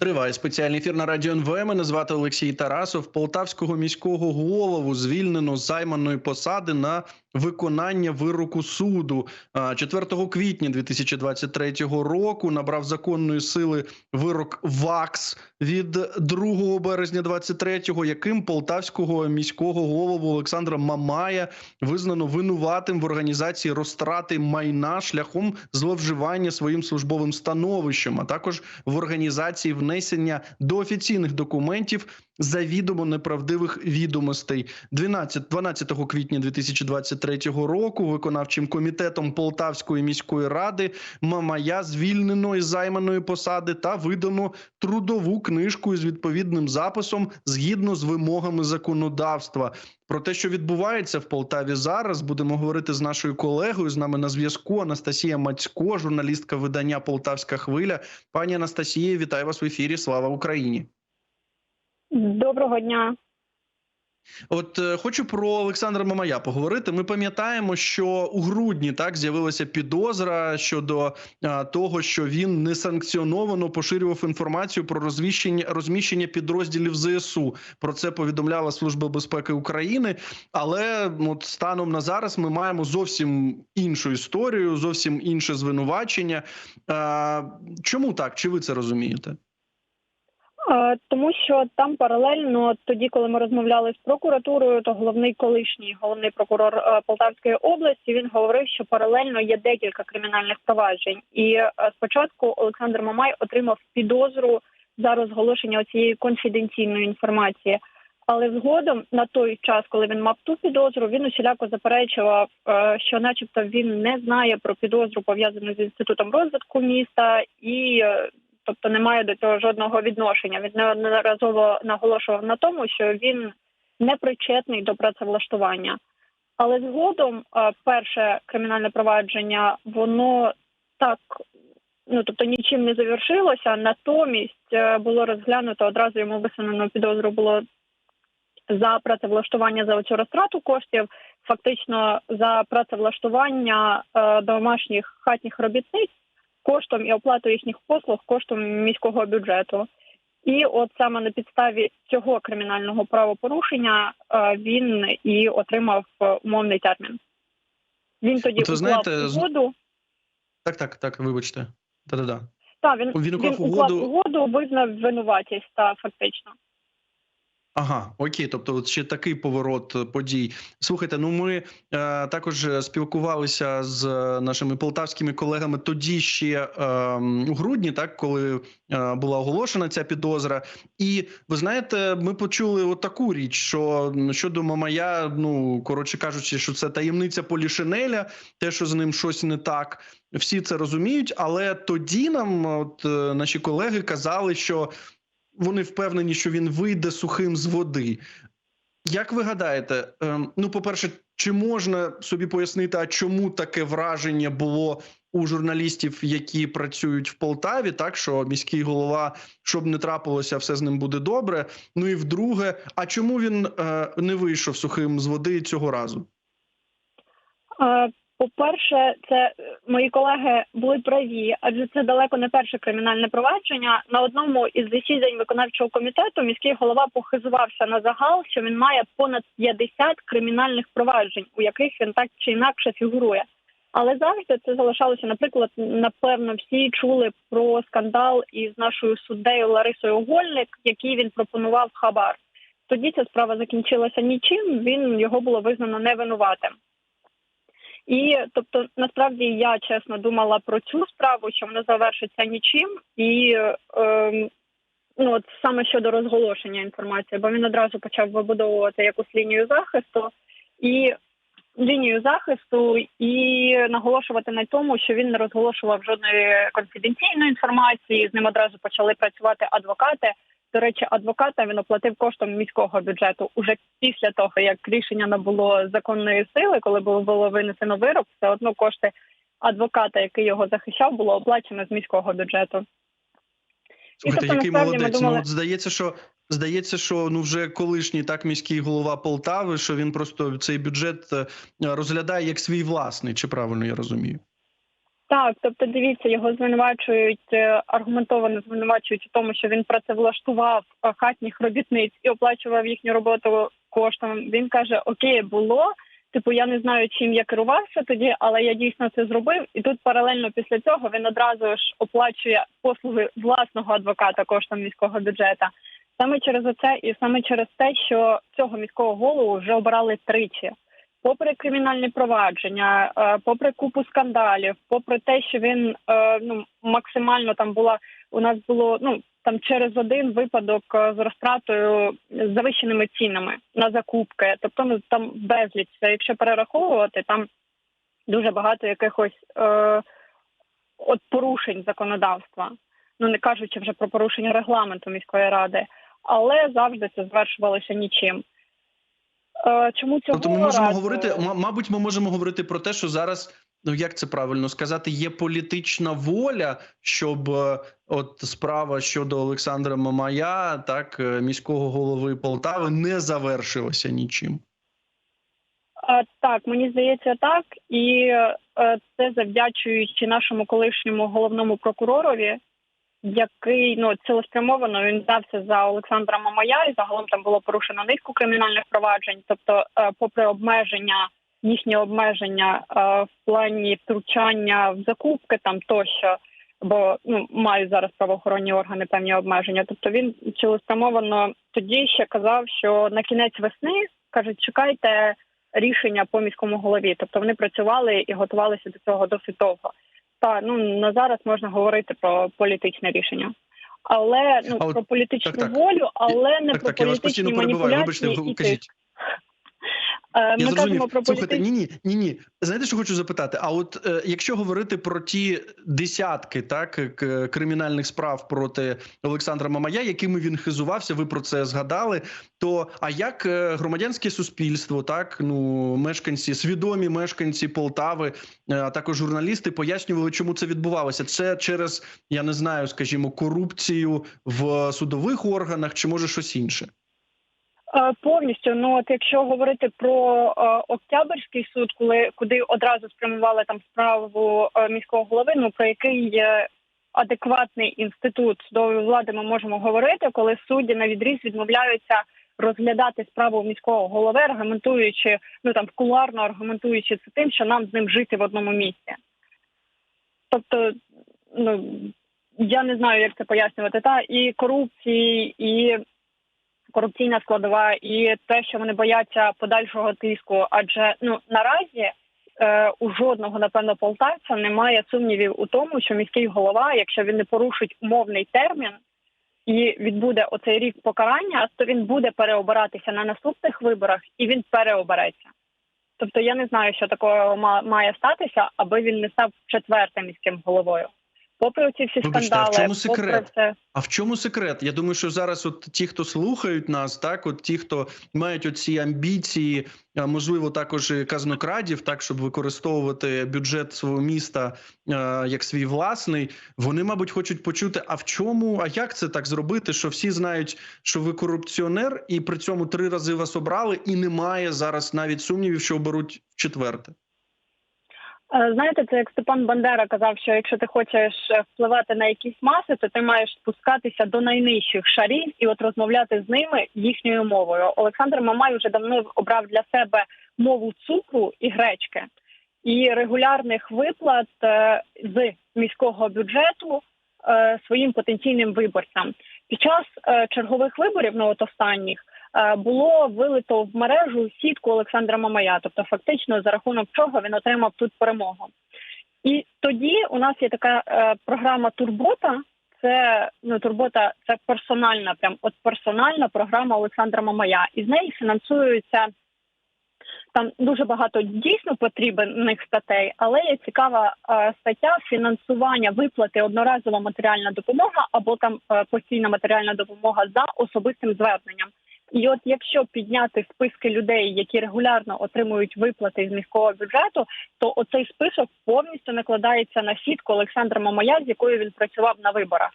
Триває спеціальний ефір на радіо НВ. Мене звати Олексій Тарасов. Полтавського міського голову звільнено з займаної посади на виконання вироку суду. А, 4 квітня 2023 року набрав законної сили вирок ВАКС від 2 березня 23-го, яким полтавського міського голову Олександра Мамая визнано винуватим в організації розтрати майна шляхом зловживання своїм службовим становищем, а також в організації внесення до офіційних документів завідомо неправдивих відомостей. 12, 12 квітня 2023 року виконавчим комітетом Полтавської міської ради Мамая звільнено із займаної посади та видано трудову книжку із відповідним записом згідно з вимогами законодавства. Про те, що відбувається в Полтаві зараз, будемо говорити з нашою колегою. З нами на зв'язку Анастасія Мацько, журналістка видання Полтавська хвиля. Пані Анастасія, вітаю вас в ефірі. Слава Україні! Доброго дня. От е, хочу про Олександра Мамая поговорити. Ми пам'ятаємо, що у грудні так з'явилася підозра щодо а, того, що він несанкціоновано поширював інформацію про розвіщення розміщення підрозділів ЗСУ. Про це повідомляла Служба безпеки України. Але от станом на зараз ми маємо зовсім іншу історію, зовсім інше звинувачення. А, чому так? Чи ви це розумієте? Тому що там паралельно, тоді, коли ми розмовляли з прокуратурою, то головний колишній головний прокурор е, Полтавської області він говорив, що паралельно є декілька кримінальних проваджень. І е, спочатку Олександр Мамай отримав підозру за розголошення цієї конфіденційної інформації. Але згодом на той час, коли він мав ту підозру, він усіляко заперечував, е, що, начебто, він не знає про підозру пов'язану з інститутом розвитку міста і тобто не має до цього жодного відношення. Він неодноразово наголошував на тому, що він не причетний до працевлаштування. Але згодом е, перше кримінальне провадження воно так. Ну, тобто нічим не завершилося. Натомість е, було розглянуто одразу йому висунено підозру було за працевлаштування за оцю розтрату коштів, фактично за працевлаштування е, домашніх хатніх робітниць коштом і оплату їхніх послуг коштом міського бюджету. І от саме на підставі цього кримінального правопорушення е, він і отримав е, умовний термін. Він тоді уклав знаєте, угоду. Так, так, так, вибачте. Та-да-да. Та він, Він він, уклав уклав угоду- угоду, визнав винуватість та фактично. Ага, окей, тобто от ще такий поворот е, подій. Слухайте, ну ми е, також е, спілкувалися з е, нашими полтавськими колегами тоді ще е, у грудні, так коли е, була оголошена ця підозра. І ви знаєте, ми почули от таку річ, що щодо Мамая, ну коротше кажучи, що це таємниця Полішинеля, те, що з ним щось не так. Всі це розуміють, але тоді нам, от наші колеги, казали, що вони впевнені, що він вийде сухим з води. Як ви гадаєте, ем, ну, по-перше, чи можна собі пояснити, а чому таке враження було у журналістів, які працюють в Полтаві, так що міський голова, щоб не трапилося, все з ним буде добре. Ну і вдруге, а чому він е, не вийшов сухим з води цього разу? По-перше, це е, мої колеги були праві, адже це далеко не перше кримінальне провадження. На одному із засідань виконавчого комітету міський голова похизувався на загал, що він має понад 50 кримінальних проваджень, у яких він так чи інакше фігурує. Але завжди це залишалося. Наприклад, напевно, всі чули про скандал із нашою суддею Ларисою Гольник, який він пропонував хабар. Тоді ця справа закінчилася нічим. Він його було визнано невинуватим. І тобто, насправді я чесно думала про цю справу, що вона завершиться нічим, і е, ну от саме щодо розголошення інформації, бо він одразу почав вибудовувати якусь лінію захисту і лінію захисту, і наголошувати на тому, що він не розголошував жодної конфіденційної інформації. З ним одразу почали працювати адвокати. До речі, адвоката він оплатив коштом міського бюджету уже після того, як рішення набуло законної сили, коли було, винесено вирок, все одно кошти адвоката, який його захищав, було оплачено з міського бюджету. Слухайте, тобто, який молодець. думали- Ну от здається, що здається, що ну вже колишній так міський голова Полтави, що він просто цей бюджет е, розглядає як свій власний, чи правильно я розумію? Так, тобто дивіться, його звинувачують е, аргументовано звинувачують у тому, що він працевлаштував е, хатніх робітниць і оплачував їхню роботу коштом. Він каже: Окей, було. Типу, я не знаю, чим я керувався тоді, але я дійсно це зробив. І тут паралельно після цього він одразу ж оплачує послуги власного адвоката коштом міського бюджету. Саме через це і саме через те, що цього міського голову вже обирали тричі попри кримінальні провадження, е, попри купу скандалів, попри те, що він е, ну максимально там була у нас було ну там через один випадок е, з розтратою з завищеними цінами на закупки, тобто ну там безліч. Якщо перераховувати, там дуже багато якихось е, от порушень законодавства. Ну не кажучи вже про порушення регламенту міської ради, але завжди це звершувалося нічим. Е, Чому цього Тобто ми можемо разу? говорити, мабуть, ми можемо говорити про те, що зараз, ну як це правильно сказати, є політична воля, щоб е, от справа щодо Олександра Мамая, так е, міського голови Полтави, не завершилася нічим. А, так, мені здається, так, і е, це завдячуючи нашому колишньому головному прокуророві, який ну цілеспрямовано він взявся за Олександра Мамая, і загалом там було порушено низку кримінальних проваджень. Тобто, е, попри обмеження, їхні обмеження е, в плані втручання в закупки там тощо. Бо ну мають зараз правоохоронні органи певні обмеження. Тобто він цілеспрямовано тоді ще казав, що на кінець весни кажуть, чекайте рішення по міському голові. Тобто вони працювали і готувалися до цього досить довго. Та ну на зараз можна говорити про політичне рішення, але ну А от- про політичну так, так. волю, але не так, про так, я вас політичні постійно перебиваю. Вибачте, і кажіть. Е, Я кажемо про Слухайте, ні, ні, ні, ні. Знаєте, що хочу запитати? А от е, якщо говорити про ті десятки так к- кримінальних справ проти Олександра Мамая, якими він хизувався, ви про це згадали. То а як е, громадянське суспільство, так ну мешканці, свідомі мешканці Полтави, е, а також журналісти пояснювали, чому це відбувалося? Це через я не знаю, скажімо, корупцію в судових органах, чи може щось інше? Е, Повністю, ну от якщо говорити про е, Октябрьський суд, коли куди одразу спрямували там справу е, міського голови, ну про який е, адекватний інститут судової влади ми можемо говорити, коли судді на відріз відмовляються розглядати справу міського голови, аргументуючи ну там кулуарно аргументуючи це тим, що нам з ним жити в одному місці. Тобто, ну я не знаю, як це пояснювати, та і корупції, і корупційна складова і те, що вони бояться подальшого тиску. Адже ну наразі е, у жодного напевно полтавця немає сумнівів у тому, що міський голова, якщо він не порушить умовний термін і відбуде оцей рік покарання, то він буде переобиратися на наступних виборах і він переобереться. Тобто я не знаю, що такого ма- має статися, аби він не став четвертим міським головою. Попри ці всі Вибачте, а в скандали, чому секрет? все. А в чому секрет? Я думаю, що зараз, от ті, хто слухають нас, так от ті, хто мають оці амбіції, можливо, також і казнокрадів, так щоб використовувати бюджет свого міста як свій власний, вони, мабуть, хочуть почути. А в чому, а як це так зробити? Що всі знають, що ви корупціонер, і при цьому три рази вас обрали, і немає зараз навіть сумнівів, що оберуть в четверте. Е, Знаєте, це як Степан Бандера казав, що якщо ти хочеш е, впливати на якісь маси, то ти маєш спускатися до найнижчих шарів і от розмовляти з ними їхньою мовою. Олександр Мамай вже давно обрав для себе мову цукру і гречки і регулярних виплат е, з міського бюджету своїм потенційним виборцям. Під час чергових виборів, ну от останніх, було вилито в мережу сітку Олександра Мамая, тобто фактично за рахунок чого він отримав тут перемогу. І тоді у нас є така е, програма Турбота. Це ну турбота, це персональна, прям от персональна програма Олександра Мамая, і з неї фінансуються там дуже багато дійсно потрібних статей, але є цікава е, стаття фінансування виплати одноразова матеріальна допомога або там е, постійна матеріальна допомога за особистим зверненням. І от якщо підняти списки людей, які регулярно отримують виплати з міського бюджету, то оцей список повністю накладається на сітку Олександра Мамая, з якою він працював на виборах.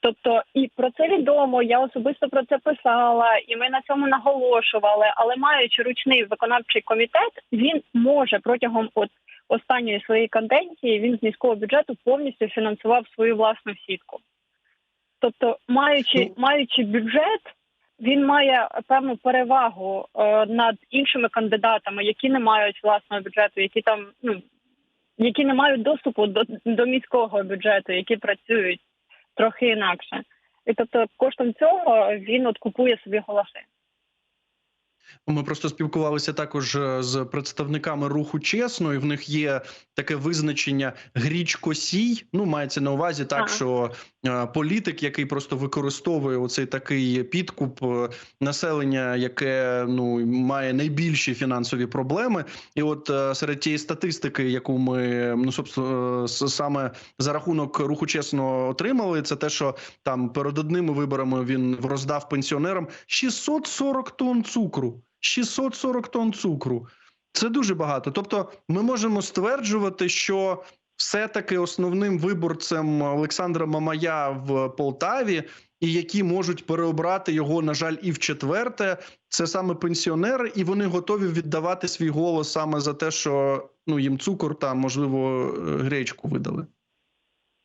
Тобто і про це відомо, я особисто про це писала, і ми на цьому наголошували. Але маючи ручний виконавчий комітет, він може протягом от останньої своєї каденції він з міського бюджету повністю фінансував свою власну сітку. Тобто, маючи, Ну- маючи бюджет, він має певну перевагу е, над іншими кандидатами, які не мають власного бюджету, які там ну які не мають доступу до, до міського бюджету, які працюють трохи інакше. І тобто, коштом цього він от купує собі голоси. Ми просто спілкувалися також е, з представниками руху чесно, і в них є таке визначення грічкосій. Ну мається на увазі так, Ага. що політик, який просто використовує оцей такий підкуп е, населення, яке ну має найбільші фінансові проблеми. І от е, серед тієї статистики, яку ми ну собственно, е, саме за рахунок руху чесно отримали, це те, що там перед одними виборами він роздав пенсіонерам 640 тонн цукру. 640 тонн цукру. Це дуже багато. Тобто, ми можемо стверджувати, що все-таки основним виборцем Олександра Мамая в Полтаві, і які можуть переобрати його, на жаль, і в четверте, це саме пенсіонери, і вони готові віддавати свій голос саме за те, що ну їм цукор та можливо е, гречку видали.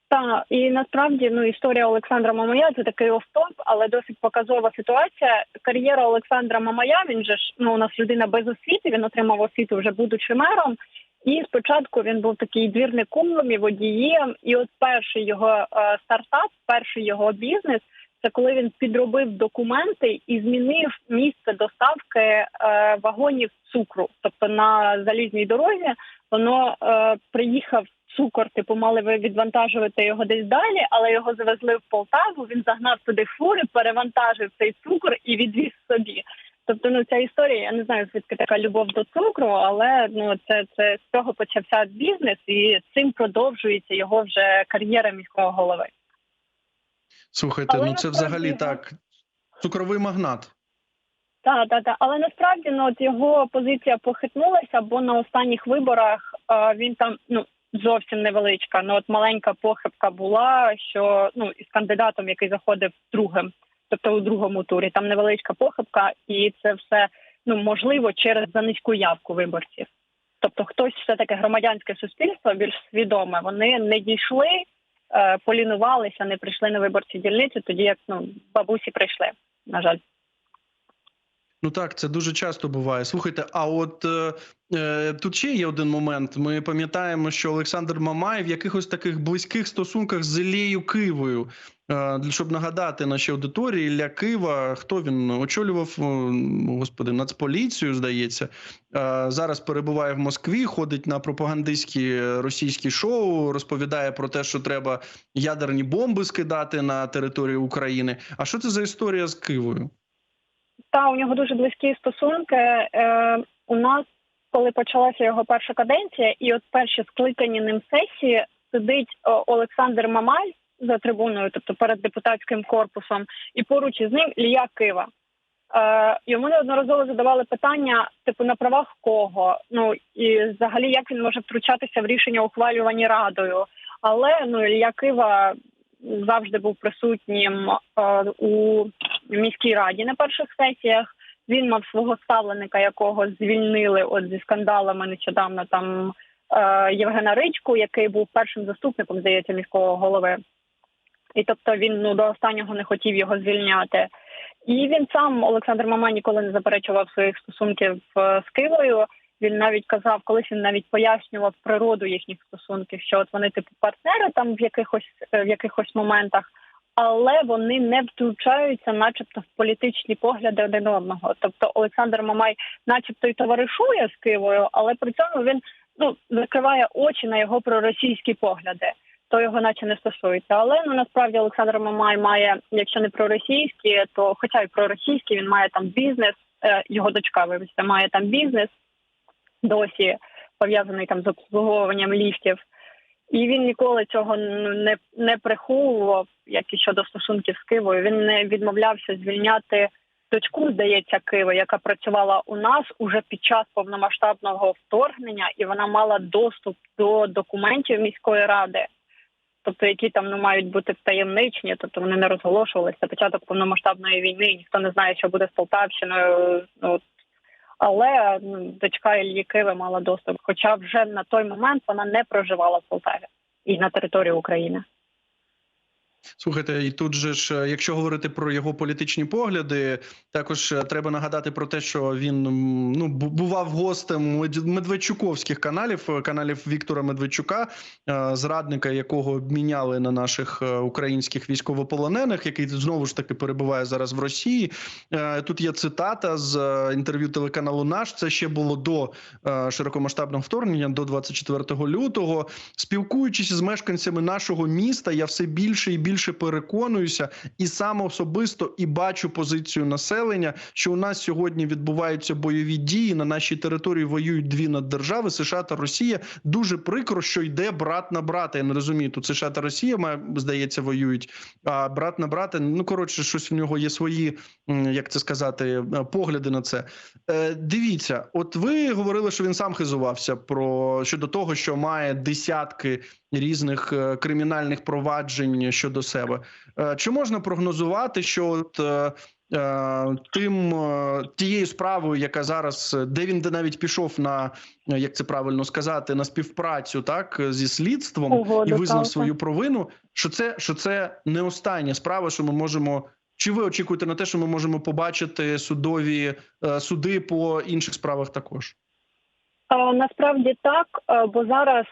Так, і насправді ну історія Олександра Мамая це такий офтоп, але досить показова ситуація. Кар'єра Олександра Мамая. Він же ж ну у нас людина без освіти. Він отримав освіту вже будучи мером. І спочатку він був такий двірником і водієм. І от перший його е, стартап, перший його бізнес, це коли він підробив документи і змінив місце доставки е, вагонів цукру. Тобто на залізній дорозі воно е, приїхав цукор, типу мали ви відвантажувати його десь далі, але його завезли в Полтаву. Він загнав туди фури, перевантажив цей цукор і відвіз собі. Тобто, ну ця історія, я не знаю, звідки така любов до цукру, але ну це це з цього почався бізнес, і цим продовжується його вже кар'єра міського голови. Слухайте, Але ну це взагалі його- так. Цукровий магнат. Так, так, так. Але насправді ну от його позиція похитнулася, бо на останніх виборах е, він там ну зовсім невеличка. Ну от маленька похибка була, що ну із кандидатом, який заходив другим, тобто у другому турі, там невеличка похибка, і це все ну можливо через занизьку явку виборців. Тобто, хтось все таки громадянське суспільство більш свідоме. Вони не дійшли, е, полінувалися, не прийшли на виборчі дільниці, тоді як ну бабусі прийшли. На жаль. Ну так, це дуже часто буває. Слухайте, а от е, е, тут ще є один момент. Ми пам'ятаємо, що Олександр Мамай в якихось таких близьких стосунках з Іллею Кивою. Е, щоб нагадати нашій аудиторії, Ілля Кива, хто він очолював, господи, нацполіцію, здається. Е, зараз перебуває в Москві, ходить на пропагандистські російські шоу, розповідає про те, що треба ядерні бомби скидати на територію України. А що це за історія з Кивою? Та у нього дуже близькі стосунки. Е, у нас, коли почалася його перша каденція, і от перші скликані ним сесії, сидить о, Олександр Мамай за трибуною, тобто перед депутатським корпусом, і поруч із ним Лія Кива. Е, йому неодноразово задавали питання, типу, на правах кого? Ну і взагалі як він може втручатися в рішення, ухвалювані радою. Але ну Ілля Кива завжди був присутнім е, у міській раді на перших сесіях. Він мав свого ставленика, якого звільнили от зі скандалами нещодавно там е, Євгена Ричку, який був першим заступником, здається, міського голови. І тобто він ну до останнього не хотів його звільняти. І він сам Олександр Мама ніколи не заперечував своїх стосунків е, з Кивою. Він навіть казав, колись він навіть пояснював природу їхніх стосунків, що от вони типу партнери там в якихось е, в якихось моментах, але вони не втручаються, начебто, в політичні погляди один одного. Тобто Олександр Мамай, начебто, й товаришує з Кивою, але при цьому він ну закриває очі на його проросійські погляди. То його наче не стосується. Але ну насправді Олександр Мамай має, якщо не проросійські, то хоча й проросійські, він має там бізнес. е, Його дочка, вибачте, має там бізнес досі пов'язаний там з обслуговуванням ліфтів. І він ніколи цього не, не приховував, як і щодо стосунків з Кивою. Він не відмовлявся звільняти дочку, здається, Киви, яка працювала у нас уже під час повномасштабного вторгнення, і вона мала доступ до документів міської ради, тобто які там ну мають бути втаємничні, тобто вони не розголошувалися. Початок повномасштабної війни, ніхто не знає, що буде з Полтавщиною. Ну Але дочка Ільї Киви мала доступ. Хоча вже на той момент вона не проживала в Полтаві і на території України. Слухайте, і тут же ж, е, якщо говорити про його політичні погляди, також е, треба нагадати про те, що він ну бував гостем медведчуковських каналів, е, каналів Віктора Медведчука, зрадника, якого обміняли на наших українських військовополонених, який знову ж таки перебуває зараз в Росії. Тут є цитата з інтерв'ю телеканалу Наш. Це ще було до широкомасштабного вторгнення, до 24 лютого. Спілкуючись з мешканцями нашого міста, я все більше і більше переконуюся, і сам особисто і бачу позицію населення, що у нас сьогодні відбуваються бойові дії на нашій території. Воюють дві наддержави США та Росія. Дуже прикро, що йде брат на брата. Я не розумію. Тут США та Росія має здається воюють. А брат на брата. Ну коротше, щось в нього є свої, як це сказати, е, погляди на це. Е, дивіться, от ви говорили, що він сам хизувався про щодо того, що має десятки різних е, кримінальних проваджень щодо себе. Е, Чи можна прогнозувати, що от е, тим тією справою, яка зараз, де він навіть пішов на як це правильно сказати, на співпрацю, так зі слідством Угоду, і визнав так, свою провину, що це що це не остання справа, що ми можемо. Чи ви очікуєте на те, що ми можемо побачити судові суди по інших справах також? Насправді так, бо зараз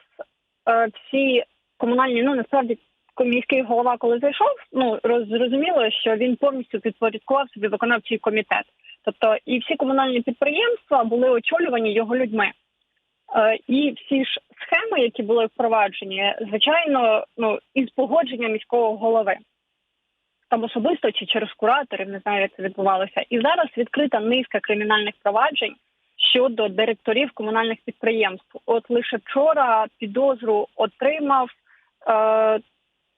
всі комунальні, ну насправді міський голова, коли зайшов, ну роз- зрозуміло, що він повністю підпорядкував собі виконавчий комітет. Тобто, і всі комунальні підприємства були очолювані його людьми. Е, І всі ж схеми, які були впроваджені, звичайно, ну із погодження міського голови. Там особисто чи через кураторів, не знаю, як це відбувалося. І зараз відкрита низка кримінальних проваджень щодо директорів комунальних підприємств. От лише вчора підозру отримав е,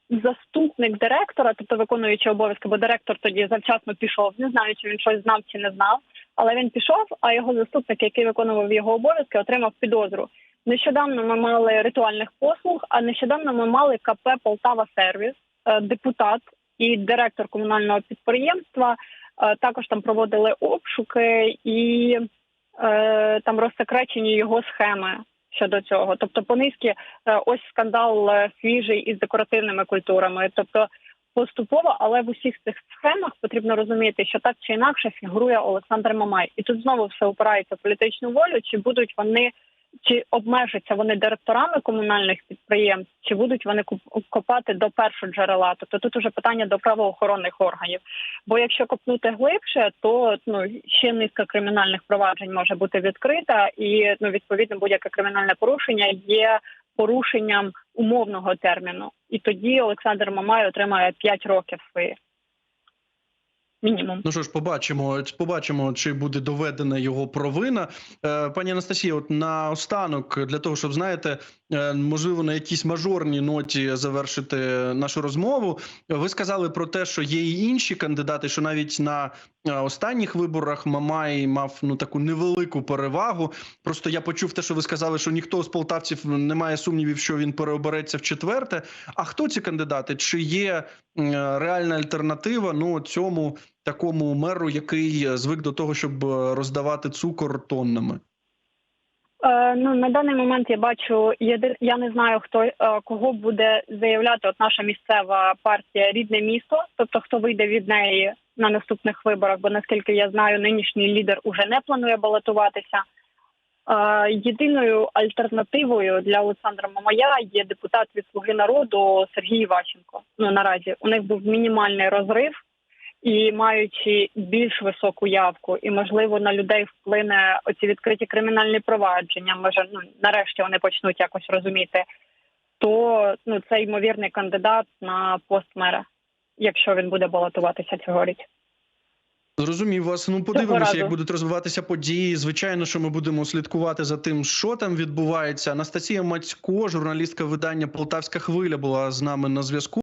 заступник директора, тобто виконуючий обов'язки, бо директор тоді завчасно пішов. Не знаю, чи він щось знав чи не знав, але він пішов. А його заступник, який виконував його обов'язки, отримав підозру. Нещодавно ми мали ритуальних послуг, а нещодавно ми мали КП Полтава Сервіс, е, депутат і директор комунального підприємства. Е, Також там проводили обшуки і е, там розсекречені його схеми щодо цього. Тобто, по низки е, ось скандал е, свіжий із декоративними культурами. Тобто поступово, але в усіх цих схемах потрібно розуміти, що так чи інакше фігурує Олександр Мамай, і тут знову все опирається в політичну волю. Чи будуть вони чи обмежаться вони директорами комунальних підприємств, чи будуть вони копати до першого джерела? Тобто тут уже питання до правоохоронних органів. Бо якщо копнути глибше, то ну ще низка кримінальних проваджень може бути відкрита, і ну відповідно будь-яке кримінальне порушення є порушенням умовного терміну. І тоді Олександр Мамай отримає 5 років своїх. Мінімум. Ну що ж, побачимо, побачимо, чи буде доведена його провина. Е, Пані Анастасія, от на останок, для того, щоб знаєте, е, можливо, на якійсь мажорній ноті завершити нашу розмову. Ви сказали про те, що є і інші кандидати, що навіть на е, останніх виборах Мамай мав ну таку невелику перевагу. Просто я почув те, що ви сказали, що ніхто з полтавців не має сумнівів, що він переобереться в четверте. А хто ці кандидати? Чи є реальна альтернатива? Ну цьому такому меру, який е, звик до того, щоб е, роздавати цукор тоннами? Е, ну на даний момент я бачу єди... я не знаю, хто е, кого буде заявляти от наша місцева партія рідне місто, тобто хто вийде від неї на наступних виборах. Бо наскільки я знаю, нинішній лідер уже не планує балотуватися. Е, єдиною альтернативою для Олександра Мамая є депутат від Слуги народу Сергій Іващенко. Ну наразі у них був мінімальний розрив. І маючи більш високу явку, і можливо на людей вплине оці відкриті кримінальні провадження. Може, ну нарешті вони почнуть якось розуміти, то ну це ймовірний кандидат на пост мера, якщо він буде балотуватися цьогоріч. Зрозумів вас. Ну подивимося, як будуть розвиватися події. Звичайно, що ми будемо слідкувати за тим, що там відбувається. Анастасія Мацько, журналістка видання Полтавська хвиля, була з нами на зв'язку.